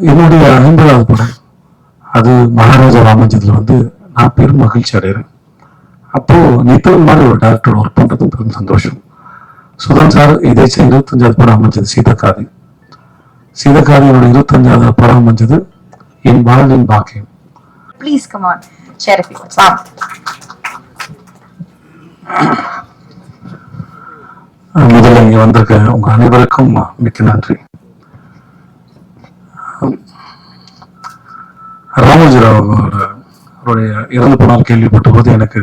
என்னுடைய ஐம்பதாவது படம். அது மகாராஜா ராமஜத்தில் வந்து நான் பெரும் மகிழ்ச்சி அடைகிறேன். அப்போ நித்தல் மாதிரி ஒரு டேரக்டர் ஒர்க் பண்றது பெரும் சந்தோஷம். சுதன் சார் இதேச்சும் இருபத்தஞ்சாவது படம் அமைஞ்சது சீதக்காதி. சீதக்காதியோட இருபத்தஞ்சாவது படம் அமைஞ்சது என் வாழ்வின் பாக்கியம். அஹ் முதல்ல இங்க வந்திருக்க உங்க அனைவருக்கும் மிக்க நன்றி. ராமோஜிராவ் அவருடைய இறந்து போனால் கேள்விப்பட்ட போது எனக்கு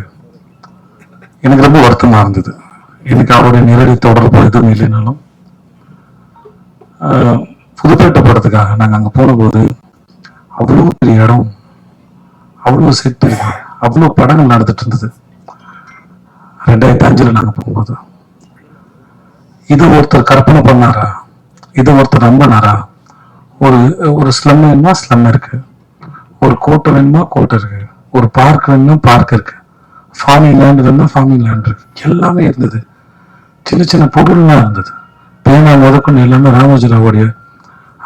எனக்கு ரொம்ப வருத்தமாக இருந்தது. எனக்கு அவருடைய நேரடி தொடர்பு எதுவும் இல்லைனாலும் புதுப்பேட்டை படத்துக்காக நாங்கள் அங்கே போனபோது அவ்வளோ பெரிய இடம் அவ்வளோ செட்டு அவ்வளோ படங்கள் நடந்துட்டு இருந்தது. ரெண்டாயிரத்தி அஞ்சில் நாங்கள் போகும்போது இது ஒருத்தர் கற்பனை பண்ணாரா? இது ஒருத்தர் நம்பினாரா? ஒரு ஒரு ஸ்லம் வேணுமா? ஸ்லம் இருக்குது ஒரு கோட்டை வேணுமா? கோட்டை இருக்கு. ஒரு பார்க் வேணும்னா பார்க் இருக்கு. ஃபார்மிங் லேண்ட் வேணும்னா ஃபார்மிங் லேண்ட் இருக்கு. எல்லாமே இருந்தது. சின்ன சின்ன பொருள்லாம் இருந்தது. பேனா முதற்கொண்டு எல்லாமே ராமோஜிராவுடைய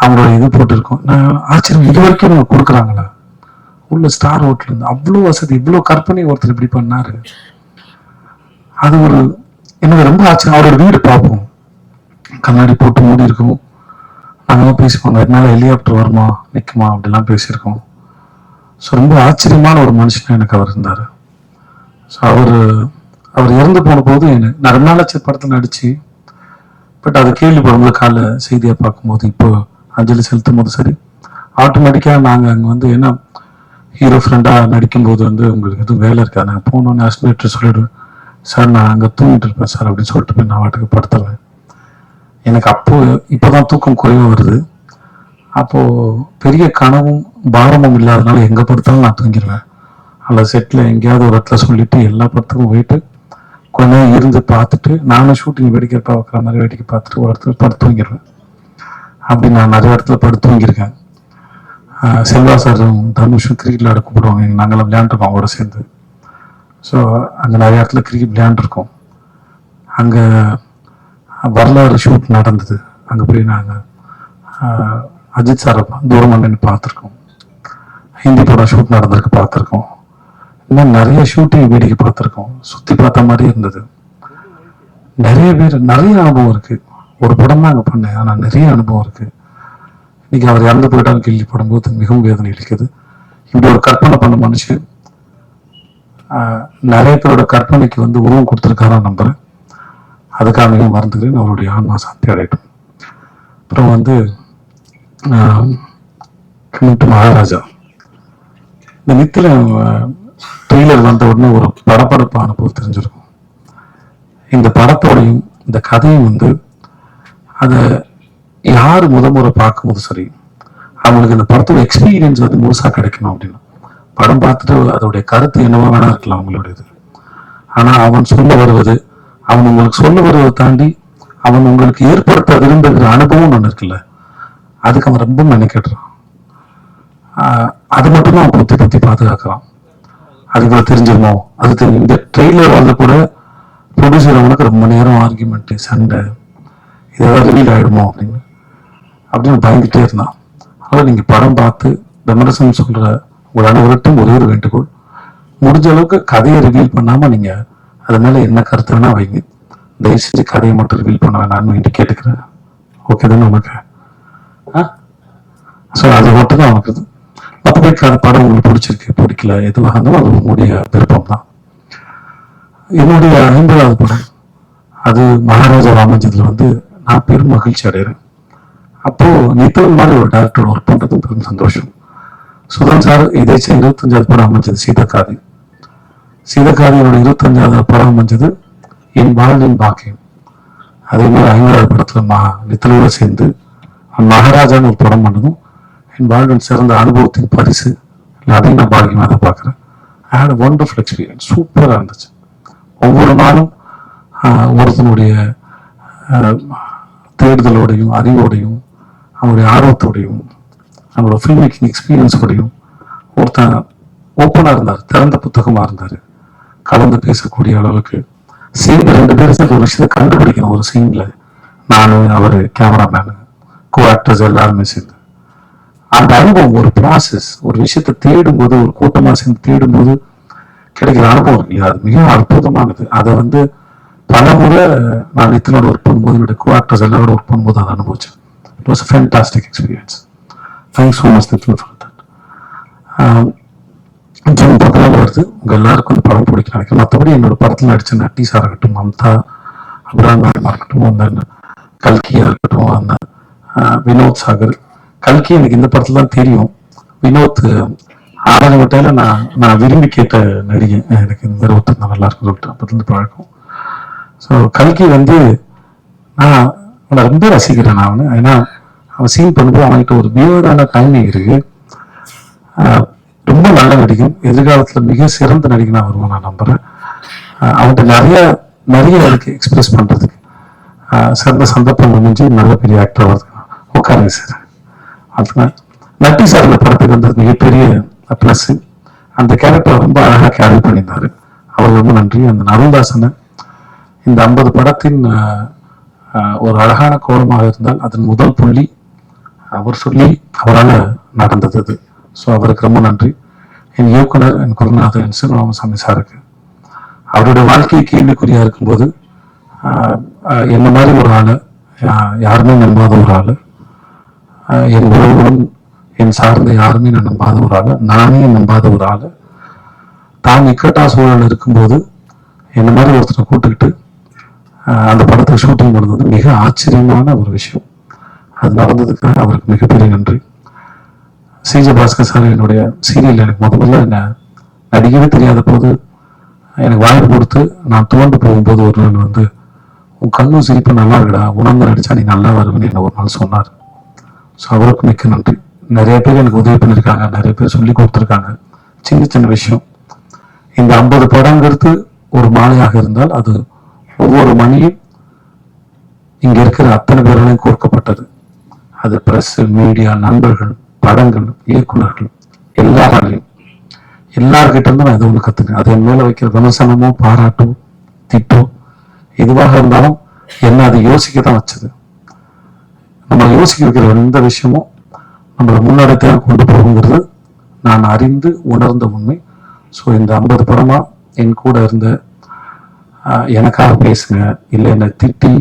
அவங்களோட இது போட்டிருக்கோம். நான் ஆச்சரியம். இது வரைக்கும் நம்ம கொடுக்குறாங்களா? உள்ள ஸ்டார் ஹோட்டல் இருந்து அவ்வளோ வசதி இவ்வளோ கற்பனை ஒருத்தர் இப்படி பண்ணாரு. அது ஒரு எனக்கு ரொம்ப ஆச்சரியம். அவரோட வீடு பார்ப்போம். கண்ணாடி போட்டு மூடி இருக்கும். நாங்களாம் பேசிப்போம் அதனால ஹெலிகாப்டர் வருமா? நிற்குமா அப்படிலாம் பேசியிருக்கோம். ஸோ ரொம்ப ஆச்சரியமான ஒரு மனுஷன் எனக்கு அவர் இருந்தார். ஸோ அவர் அவர் இறந்து போன போது எனக்கு நான் ரொம்ப நாளாச்சு படத்தில் நடிச்சு பட் அதை கேள்விப்படும்போது காலைல செய்தியாக பார்க்கும்போது இப்போ அஞ்சலி செலுத்தும் போது சரி ஆட்டோமேட்டிக்காக நாங்கள் அங்கே வந்து என்ன ஹீரோ ஃப்ரெண்டாக நடிக்கும்போது வந்து உங்களுக்கு எதுவும் வேலை இருக்காது நான் போனோன்னு அஸ்டிமேட்டர் சொல்லிவிடுவேன் சார் நான் அங்கே தூங்கிட்டு இருப்பேன் சார் அப்படின்னு சொல்லிட்டு போய் நான் வாட்டுக்கு படுத்துருவேன். எனக்கு அப்போ தான் தூக்கம் குறைவாக வருது. அப்போது பெரிய கனவும் பாரமும் இல்லாதனால எங்கே படுத்தாலும் நான் தூங்கிடுவேன் அல்ல செட்டில் எங்கேயாவது ஒரு இடத்துல சொல்லிவிட்டு எல்லா படத்துக்கும் போயிட்டு கொஞ்ச நேரம் இருந்து பார்த்துட்டு நானும் ஷூட்டிங் வேடிக்கை பார்க்குற மாதிரி வேடிக்கை பார்த்துட்டு ஒரு இடத்துல படுத்து தூங்கிடுவேன் அப்படி நான் நிறைய இடத்துல படுத்து தூங்கியிருக்கேன். செல்வா சாரும் தனுஷும் கிரிக்கெட் விளையாட கூப்பிடுவாங்க. நாங்களாம் விளையாண்டுருக்கோம் அவரோட சேர்ந்து. ஸோ அங்கே நிறைய இடத்துல கிரிக்கெட் விளையாண்டுருக்கோம். அங்கே வரலாறு ஷூட் நடந்தது. அங்கே போய் நாங்கள் அஜித் சாரை தூரமாக நின்று பார்த்துருக்கோம். ஹிந்தி படம் ஷூட் நடந்திருக்கு பார்த்துருக்கோம். இன்னும் நிறைய ஷூட்டிங் வேடிக்கை பார்த்துருக்கோம். சுற்றி பார்த்த மாதிரி இருந்தது. நிறைய பேர் நிறைய அனுபவம் இருக்கு. ஒரு படம் தான் அங்கே பண்ணேன். ஆனால் நிறைய அனுபவம் இருக்கு. இன்னைக்கு அவர் இறந்து போயிட்டாலும் கேள்விப்படும் போது மிகவும் வேதனை அளிக்குது. இப்படி ஒரு கற்பனை பண்ண மனுஷன் நிறைய பேரோட கற்பனைக்கு வந்து உருவம் கொடுத்துருக்காரான்னு நம்புகிறேன் அதுக்காக மிகவும் மறந்துக்கிறேன் அவருடைய ஆன்மா சாந்தி அடையட்டும் அப்புறம் வந்து மகாராஜா. இந்த நித்தில ட்ரெய்லர் வந்த உடனே ஒரு படப்படப்பு அனுபவம் தெரிஞ்சிருக்கும். இந்த படத்தோடையும் இந்த கதையும் வந்து அதை யார் முத முறை பார்க்கும்போது சரி அவங்களுக்கு இந்த படத்தோட எக்ஸ்பீரியன்ஸ் வந்து முழுசாக கிடைக்கணும் அப்படின்னு. படம் பார்த்துட்டு அதோடைய கருத்து என்னவா வேணா இருக்கலாம் அவங்களுடையது ஆனால் அவன் சொல்ல வருவது அவன் உங்களுக்கு சொல்ல வருவதை தாண்டி அவன் உங்களுக்கு ஏற்படுத்த விரும்புகிற அனுபவம் ஒன்று இருக்குல்ல அதுக்கு அவன் ரொம்ப மெனக்கெட்டுறான் ஆஹ் அது மட்டும்தான் அவன் புத்தி பொத்தி பாதுகாக்கிறான். அதுக்கு நான் தெரிஞ்சிருமோ? அது தெரியும் இந்த ட்ரெயிலர் வந்து கூட ப்ரொடியூசர் அவனுக்கு ரொம்ப நேரம் ஆர்குமெண்ட் சண்டை இதெல்லாம் ரிவீல் ஆகிடுமோ அப்படின்னு. அப்படின்னு பயந்துட்டே இருந்தான். அதனால் நீங்கள் படம் பார்த்து விமர்சனம் சொல்கிற உங்கள் அனைவருக்கும் ஒரே ஒரு வேண்டுகோள். முடிஞ்ச அளவுக்கு கதையை ரிவீல் பண்ணாமல் நீங்கள் அது மேலே என்ன கருத்து வேணால் வைங்க. தயவு செஞ்சு கதையை மட்டும் ரிவீல் பண்ண வேணாம்னு வேண்டி கேட்டுக்கிறேன். ஓகே தானே உனக்கு ஸோ அது மட்டும் தான் உனக்கு இது. மற்றபடி படம் உங்களுக்கு பிடிச்சிருக்கு பிடிக்கல எதுவாக இருந்தாலும் அது உங்களுடைய விருப்பம் தான் என்னுடைய ஐம்பதாவது படம் அது மகாராஜா ராமஜத்தில் வந்து நான் பெரும் மகிழ்ச்சி அடைகிறேன். அப்போ நித்தன் மாதிரி ஒரு டேரக்டர் ஒர்க் பண்றது பெரும் சந்தோஷம். சுதன் சார் இதேச்சும் இருபத்தஞ்சாவது படம் அமைஞ்சது சீதக்காதி சீதக்காதியோட இருபத்தஞ்சாவது படம் அமைஞ்சது என் வாழ்வின் பாக்கியம். அதே மாதிரி ஐம்பதாவது படத்துல மா நித்தலோட சேர்ந்து மகாராஜான்னு ஒரு படம் பண்ணதும் என் வாழ்வின் சிறந்த அனுபவத்தின் பரிசு இல்லை அதையும் நான் பாக்கியமாக தான் பார்க்குறேன் ஐ ஹேட் ஒண்டர்ஃபுல் எக்ஸ்பீரியன்ஸ் சூப்பராக இருந்துச்சு. ஒவ்வொரு நாளும் ஒருத்தனுடைய தேடுதலோடையும் அறிவோடையும் அவனுடைய ஆர்வத்தோடையும் அவனோட ஃபில்ம் மேக்கிங் எக்ஸ்பீரியன்ஸோடையும் ஒருத்தன் ஓப்பனாக இருந்தார் திறந்த புத்தகமாக இருந்தார். கலந்து பேசக்கூடிய அளவுக்கு சீன் ரெண்டு பேரும் சேர்ந்து ஒரு விஷயத்தை கண்டுபிடிக்கணும் ஒரு சீனில் நான் அவர் கேமராமேனு கோ எல்லாருமே சேர்ந்து. அந்த அனுபவம் ஒரு ப்ராசஸ் ஒரு விஷயத்தை தேடும்போது ஒரு கூட்டமா சேர்ந்து தேடும்போது கிடைக்கிற அனுபவம். இல்லையா அது மிக அற்புதமானது. அதை வந்து பல முறை நான் இத்தனோட ஒர்க் பண்ணும்போது என்னோட கோ ஆக்டர்ஸ் எல்லாரோட ஒர்க் பண்ணும்போது அதை அனுபவிச்சேன். It was fantastic experience thanks so much Nithin for that June பதினாலு வருது. உங்க எல்லாருக்கும் அந்த படம் பிடிக்கும் நினைக்கிறேன். மற்றபடி என்னோட படத்தில் நடித்த நட்டி சார் இருக்கட்டும் மம்தா அப்ராம் இருக்கட்டும் அந்த கல்கியா இருக்கட்டும் அந்த வினோத் சாகர். கல்கி எனக்கு இந்த படத்துல தான் தெரியும். வினோத் ஆரம்பட்டையில நான் நான் விரும்பி கேட்ட நடிகை எனக்கு இந்த ஒருத்தர் நல்லா இருக்கும் சொல்லிட்டு அப்பத்துல பழக்கம் ஸோ கல்கி வந்து நான் அவனை ரொம்ப ரசிக்கிறேன் நான் அவனை. ஏன்னா அவன் சீன் பண்ணும்போது அவன்கிட்ட ஒரு பியர்டான டைமிங் இருக்கு. ரொம்ப நல்ல நடிகன். எதிர்காலத்தில் மிக சிறந்த நடிகனாக வருவான் நான் நம்புகிறேன் அவன்கிட்ட நிறைய நிறைய இருக்கு எக்ஸ்பிரஸ் பண்ணுறதுக்கு சிறந்த சந்தர்ப்பம் அமைஞ்சு நல்ல பெரிய ஆக்டர் வருது உட்காருங்க சார். அதுதான் நட்டி சார் இந்த படத்துக்கு வந்தது மிகப்பெரிய ப்ளஸ் அந்த கேரக்டர் ரொம்ப அழகாக கேரி பண்ணியிருந்தாரு. அவர் ரொம்ப நன்றி. அந்த நருந்தாசனை இந்த ஐம்பது படத்தின் ஒரு அழகான கோலமாக இருந்தால் அதன் முதல் புள்ளி அவர் சொல்லி அவரால் நடந்தது அது. ஸோ அவருக்கு ரொம்ப நன்றி. என் இயக்குனர் என் குருநாதர் என் சிவராமசாமி சாருக்கு. அவருடைய வாழ்க்கை கேள்விக்குறியாக இருக்கும்போது என்ன மாதிரி ஒரு ஆள் யாருமே நம்பாத ஒரு ஆள். என் உறவுகளும் என் சார்ந்த யாருமே நான் நம்பாத ஒரு ஆள் நானே நம்பாத ஒரு ஆள் தான் இக்கட்டா சூழல் இருக்கும்போது என்ன மாதிரி ஒருத்தரை கூட்டுக்கிட்டு அந்த படத்துக்கு ஷூட்டிங் பண்ணது மிக ஆச்சரியமான ஒரு விஷயம். அது நடந்ததுக்கு அவருக்கு மிகப்பெரிய நன்றி. சிஜ பாஸ்கர் சார் என்னுடைய சீரியல் எனக்கு முத முதல்ல என்ன நடிக்கவே தெரியாத போது எனக்கு வாய்ப்பு கொடுத்து நான் துவண்டு போகும்போது ஒரு நாள் வந்து உன் கண்ணும் சிரிப்பு நல்லா இருக்கடா உணர்ந்து நடிச்சா நீ நல்லா வருவேன்னு என்ன ஒரு நாள் சொன்னார். ஸோ அவருக்கு மிக்க நன்றி. நிறைய பேர் எனக்கு உதவி பண்ணியிருக்காங்க நிறைய பேர் சொல்லி கொடுத்துருக்காங்க. சின்ன சின்ன விஷயம். இந்த ஐம்பது படங்கிறது ஒரு மாலையாக இருந்தால் அது ஒவ்வொரு மணியும் இங்க இருக்கிற அத்தனை பேர்களையும் கோர்க்கப்பட்டது. அது ப்ரெஸ்ஸு மீடியா நண்பர்கள் படங்கள் இயக்குனர்கள் எல்லாராலையும். எல்லார்கிட்டருந்து நான் இதை ஒன்று கத்துக்கிறேன். அது என் மேல வைக்கிற விமர்சனமோ பாராட்டோ திட்டோ எதுவாக இருந்தாலும் என்ன அதை யோசிக்க தான் வச்சது. நம்ம யோசிக்க வைக்கிற எந்த விஷயமும் நம்மளை முன்னெடுத்து கொண்டு போகுங்கிறது நான் அறிந்து உணர்ந்த உண்மை. ஸோ இந்த ஐம்பது படமாக என் கூட இருந்த எனக்காக பேசுங்க இல்லை என்னை திட்டி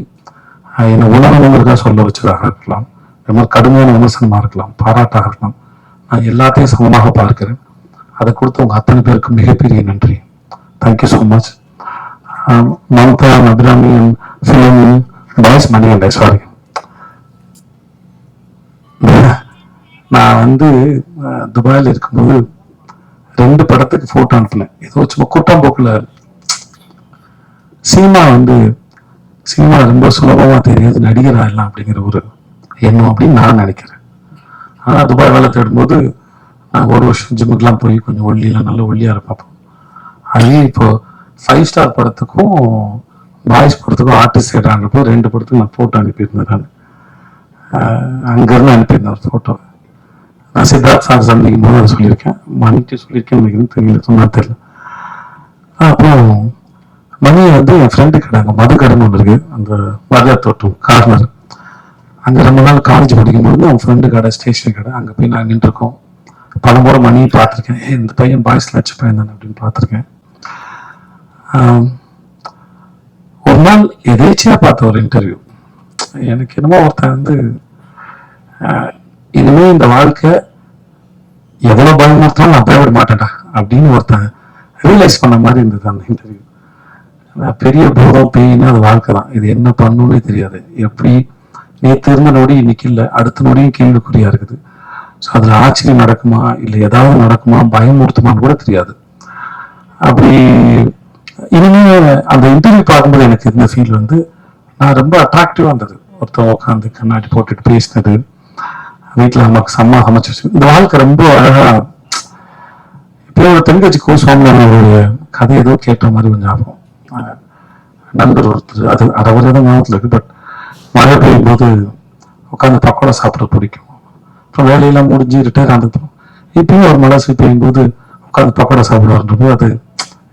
என்னை உணரணுங்கிறதா சொல்ல வச்சதாக இருக்கலாம். ரொம்ப கடுமையான விமர்சனமாக இருக்கலாம் பாராட்டாக இருக்கலாம். நான் எல்லாத்தையும் சமமாக பார்க்கிறேன். அதை கொடுத்த உங்கள் அத்தனை பேருக்கு மிகப்பெரிய நன்றி. Thank you so much Mamta Abirami film boys Mani sorry நான் வந்து துபாயில் இருக்கும்போது ரெண்டு படத்துக்கு ஃபோட்டோ அனுப்பினேன். ஏதோ சும்மா கூட்டாம்போக்குல சினிமா வந்து சினிமா ரொம்ப சுலபமாக தெரியாது நடிகரா எல்லாம் அப்படிங்கிற ஒரு எண்ணம் அப்படின்னு நான் நினைக்கிறேன். ஆனால் துபாய் வேலை தேடும்போது நான் ஒரு வருஷம் ஜிம்முக்கெலாம் போய் கொஞ்சம் ஒல்லியெல்லாம் நல்ல ஒல்லியாக இருப்பேன் அதே இப்போ ஃபைவ் ஸ்டார் படத்துக்கும் பாய்ஸ் படத்துக்கும் ஆர்டிஸ்ட் தேடுறாங்கப்போ ரெண்டு படத்துக்கும் நான் ஃபோட்டோ அனுப்பியிருந்தேன் நான். அங்கிருந்து அனுப்பியிருந்தார் ஒரு ஃபோட்டோ நான் சித்தார்த் சார் சந்திக்கும் போது அதை சொல்லியிருக்கேன். மணிக்கு சொல்லியிருக்கேன் எனக்கு தெரியல சொன்னா தெரியல. அப்புறம் மணி வந்து என் ஃப்ரெண்டு கடை அங்கே மது கடைன்னு ஒன்று இருக்கு அந்த பாஜார் தோட்டம் கார்னர் அங்கே ரொம்ப நாள் காலேஜ் படிக்கும்போது அவன் ஃப்ரெண்டு கடை ஸ்டேஷன் கடை அங்கே போய் நான் நின்றுருக்கோம். பல முறை மணியை பார்த்துருக்கேன். ஏ இந்த பையன் பாய்ஸ் லட்ச பையன் தானே அப்படின்னு பார்த்துருக்கேன். ஒரு நாள் எதேச்சியாக பார்த்த ஒரு இன்டர்வியூ எனக்கு என்னமோ ஒருத்தன் வந்து இனிமே இந்த வாழ்க்கை எவ்வளவு பயமுறுத்தாலும் நான் பயப்பட மாட்டேன்டா அப்படின்னு ஒருத்தன் ரியலைஸ் பண்ண மாதிரி இருந்தது அந்த இன்டர்வியூ பெரிய பூதம் பேயினா அது வாழ்க்கை தான். இது என்ன பண்ணுன்னே தெரியாது. எப்படி நேற்று இருந்த நொடி இன்னைக்கு இல்லை அடுத்த நொடியும் கேள்விக்குறியா இருக்குது. ஸோ அதுல ஆச்சரியம் நடக்குமா இல்லை ஏதாவது நடக்குமா பயமுறுத்துமான்னு கூட தெரியாது. அப்படி இனிமே அந்த இன்டர்வியூ பார்க்கும்போது எனக்கு இருந்த ஃபீல் வந்து ரொம்ப அட்ராக்டிவாக இருந்தது. ஒருத்தன் உட்காந்து கண்ணாடி போட்டுட்டு பேசினது. வீட்டில் நமக்கு சம்மா சமைச்சு வச்சு இந்த வாழ்க்கை ரொம்ப அழகா இப்போ ஒரு தென்கட்சி கோ ஒரு கதை ஏதோ கேட்ட மாதிரி கொஞ்சம் ஆகும் நண்பர் ஒருத்தர் அது அரை தான் ஞாபகத்தில் இருக்குது பட் மழை பெய்யும் போது உட்காந்து பக்கோடா சாப்பிட பிடிக்கும். அப்புறம் வேலையெல்லாம் முடிஞ்சு ரிட்டையர் ஆனதும் இப்பயும் ஒரு மழை சீ பெய்யும் போது உட்காந்து பக்கோடா சாப்பிடுவாருன்றப்போ அது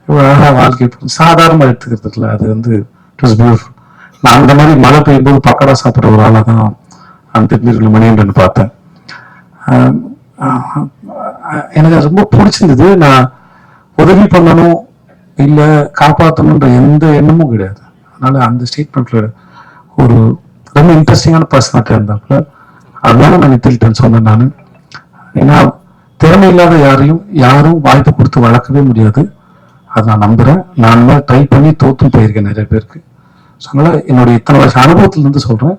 இவ்வளோ அழகாக வாழ்க்கை சாதாரணமாக எடுத்துக்கிறது இல்லை அது வந்து இட் வாஸ் பியூட்டிஃபுல் நான் அந்த மாதிரி மழை பெய்யும்போது பக்கடா சாப்பிட்ற ஒரு ஆளாக தான் அந்த திருநீர்கள் மணியன்றன் பார்த்தேன். எனக்கு அது ரொம்ப பிடிச்சிருந்தது. நான் உதவி பண்ணணும் இல்லை காப்பாற்றணுன்ற எந்த எண்ணமும் கிடையாது. அதனால அந்த ஸ்டேட்மெண்ட்ல ஒரு ரொம்ப இன்ட்ரெஸ்டிங்கான பர்சனாக இருந்தாப்புல. அதனால நான் நித்தில்ட்டேன்னு சொன்னேன் நான். ஏன்னா திறமை இல்லாத யாரையும் யாரும் வாய்ப்பு கொடுத்து வளர்க்கவே முடியாது. அதை நான் நம்புகிறேன் நான் ட்ரை பண்ணி தோற்றும் போயிருக்கேன் நிறைய பேருக்கு. ஸோ அதனால என்னுடைய இத்தனை வருஷம் அனுபவத்துல இருந்து சொல்றேன்.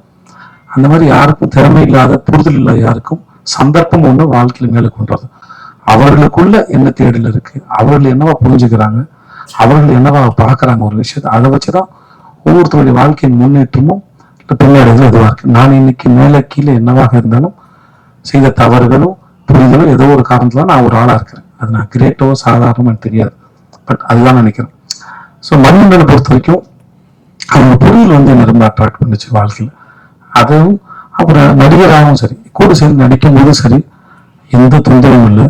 அந்த மாதிரி யாருக்கும் திறமை இல்லாத புரிதல் இல்லாத யாருக்கும் சந்தர்ப்பம் ஒண்ணு வாழ்க்கையில மேலே கொண்டது அவர்களுக்குள்ள என்ன தேடல் இருக்கு? அவர்கள் என்னவா புரிஞ்சுக்கிறாங்க? அவர்கள் என்னவா பார்க்கறாங்க ஒரு விஷயத்தை? அதை வச்சுதான் ஒவ்வொருத்தருடைய வாழ்க்கையின் முன்னேற்றமும் இல்ல பின்னடைவு எதுவா இருக்கு. நான் இன்னைக்கு மேலே கீழே என்னவாக இருந்தாலும் செய்த தவறுகளும் புரிதலும் ஏதோ ஒரு காரணத்துல நான் ஒரு ஆளா இருக்கிறேன். அது நான் கிரேட்டோ சாதாரணமோ எனக்கு தெரியாது. பட் அதுதான் நினைக்கிறேன். ஸோ மண்மண்டலை பொறுத்த வரைக்கும் அவங்க புரிதல் வந்து என்ன ரொம்ப அட்ராக்ட் பண்ணுச்சு வாழ்க்கையில். அதுவும் அப்புறம் நடிகராகவும் சரி கூட சேர்ந்து நடிக்கும் போதும் சரி எந்த தொந்தரவும் இல்லை.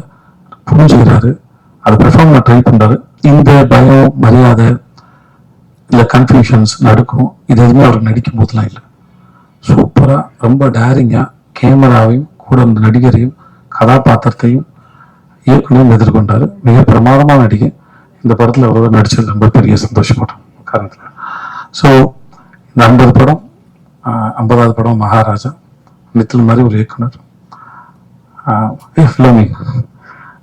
புரிஞ்சுக்கிறாரு. அதை பெர்ஃபார்ம் பண்ண ட்ரை பண்ணுறாரு இந்த பயம் மரியாதை இல்லை கன்ஃபியூஷன்ஸ் நடக்கும். இது எதுவுமே அவர் நடிக்கும் போதெல்லாம் இல்லை. சூப்பராக ரொம்ப டேரிங்காக கேமராவையும் கூட இருந்த நடிகரையும் கதாபாத்திரத்தையும் இயக்குனரும் எதிர்கொண்டார். மிக பிரமாதமான நடிகை. இந்த படத்தில் அவர் நடித்தது ரொம்ப பெரிய சந்தோஷப்பட்டோம் காரணத்தில். ஸோ இந்த ஐம்பது படம் ஐம்பதாவது படம் மகாராஜா நித்தில் மாதிரி ஒரு இயக்குனர். ஃபிலோமிங்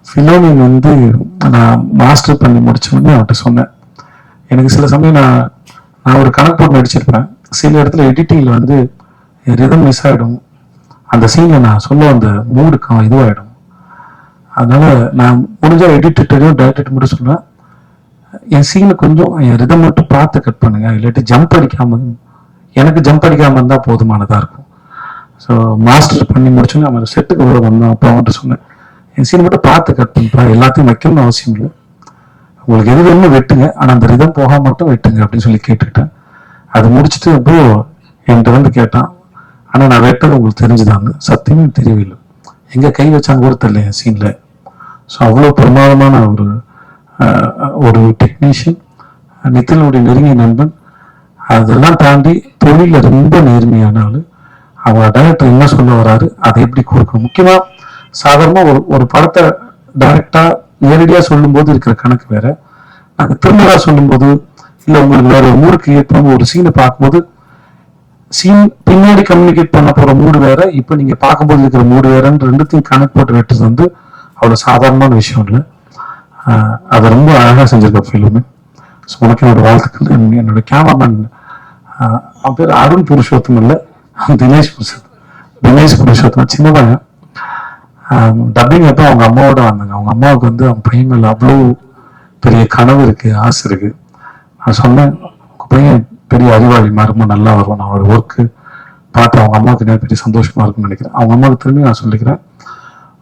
ஃபிலோமிங் வந்து நான் மாஸ்டர் பண்ணி முடிச்ச அவர்கிட்ட அவன்கிட்ட சொன்னேன். எனக்கு சில சமயம் நான் நான் ஒரு கணக்கு போட்டு நடிச்சிருப்பேன். சில இடத்துல எடிட்டிங்கில் வந்து ரிதம் மிஸ் ஆயிடும். அந்த சீனில் நான் சொல்ல அந்த மூடுக்கும் இதுவாகிடும் அதனால நான் முடிஞ்சால் எடிட்டரையும் டைரக்டர் மட்டும் சொன்னேன். என் சீனை கொஞ்சம் என் ரிதம் மட்டும் பார்த்து கட் பண்ணுங்க. இல்லாட்டி ஜம்ப் அடிக்காம எனக்கு ஜம்ப் அடிக்காம இருந்தா போதுமானதா இருக்கும். ஸோ மாஸ்டர் பண்ணி முடிச்சோன்னே அவன் செட்டுக்கு கூட வந்தான் அப்போ அவன்கிட்ட சொன்னேன். என் சீனை மட்டும் பார்த்து கட் பண்ணுப்பா. எல்லாத்தையும் வைக்கணும்னு அவசியம் இல்லை. உங்களுக்கு எது வேணுமோ வெட்டுங்க. ஆனா அந்த ரிதம் போக மட்டும் வெட்டுங்க அப்படின்னு சொல்லி கேட்டுக்கிட்டேன். அது முடிச்சுட்டு அப்போ என்கிட்ட வந்து கேட்டான். ஆனா நான் வெட்டது உங்களுக்கு தெரிஞ்சுதாங்க சத்தியமே எனக்கு தெரியவில்லை எங்க கை வச்சாங்க கூட தெரியல என் சீன்ல ஸோ அவ்வளோ பிரமாதமான ஒரு ஒரு டெக்னீஷியன் நித்தினுடைய நெருங்கிய நண்பன். அதெல்லாம் தாண்டி தொழிலில் ரொம்ப நேர்மையான ஆளு. அவங்க டைரக்டர் என்ன சொல்ல வராரு அதை எப்படி கொடுக்கணும்? முக்கியமாக சாதாரணமாக ஒரு ஒரு படத்தை டைரக்டாக நேரடியாக சொல்லும்போது இருக்கிற கணக்கு வேற. நாங்கள் திருமணா சொல்லும்போது இல்லை உங்களுக்கு வேற ஒரு மூடு ஒரு சீனை பார்க்கும்போது சீன் பின்னாடி கம்யூனிகேட் பண்ண போகிற மூடு வேற இப்போ நீங்கள் பார்க்கும்போது இருக்கிற மூடு வேறன்னு ரெண்டுத்தையும் கணக்கு போட்டு வெட்டுறது வந்து அவ்வளோ சாதாரணமான விஷயம் இல்லை. அதை ரொம்ப அழகாக செஞ்சிருக்க ஃபிலிமு. ஸோ உனக்கு என்னோட வாழ்த்துக்கள். என்னோட கேமராமேன் அவன் பேர் அருண் புருஷோத்தம் இல்லை தினேஷ் புருஷோத்தம். தினேஷ் புருஷோத்தம் சின்ன பையன். டப்பிங் அப்போ அவங்க அம்மாவோட வந்தாங்க. அவங்க அம்மாவுக்கு வந்து அவங்க பையன் மேலே அவ்வளோ பெரிய கனவு இருக்கு ஆசை இருக்கு. நான் சொன்னேன் உங்க பையன் பெரிய அறிவாளி மாதிரி நல்லா வரும் நான் அவரோட ஒர்க்கு பார்த்து அவங்க அம்மாவுக்கு நிறைய பெரிய சந்தோஷமா இருக்கும்னு நினைக்கிறேன். அவங்க அம்மாவுக்கு திரும்பி நான் சொல்லிக்கிறேன்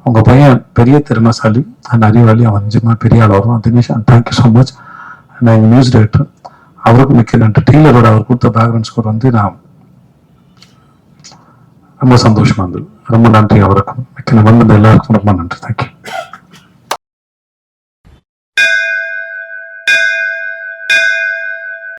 உங்க பையன் பெரிய திறமைசாலி அண்ட் அறிவாளி அவன் நிஜமா பெரிய ஆள் வருவான். தினேஷ் தேங்க்யூ ஸோ மச் நான் எங்கள் நியூஸ் டைரக்டர் அவருக்கும் மிக்க நன்றி. டெய்லரோட அவர் கொடுத்த பேக்ரவுண்ட் ஸ்கோர் வந்து நான் ரொம்ப சந்தோஷமா இருந்தது. ரொம்ப நன்றி அவருக்கும். மிக்க வந்து எல்லாருக்கும் ரொம்ப நன்றி. தேங்க்யூ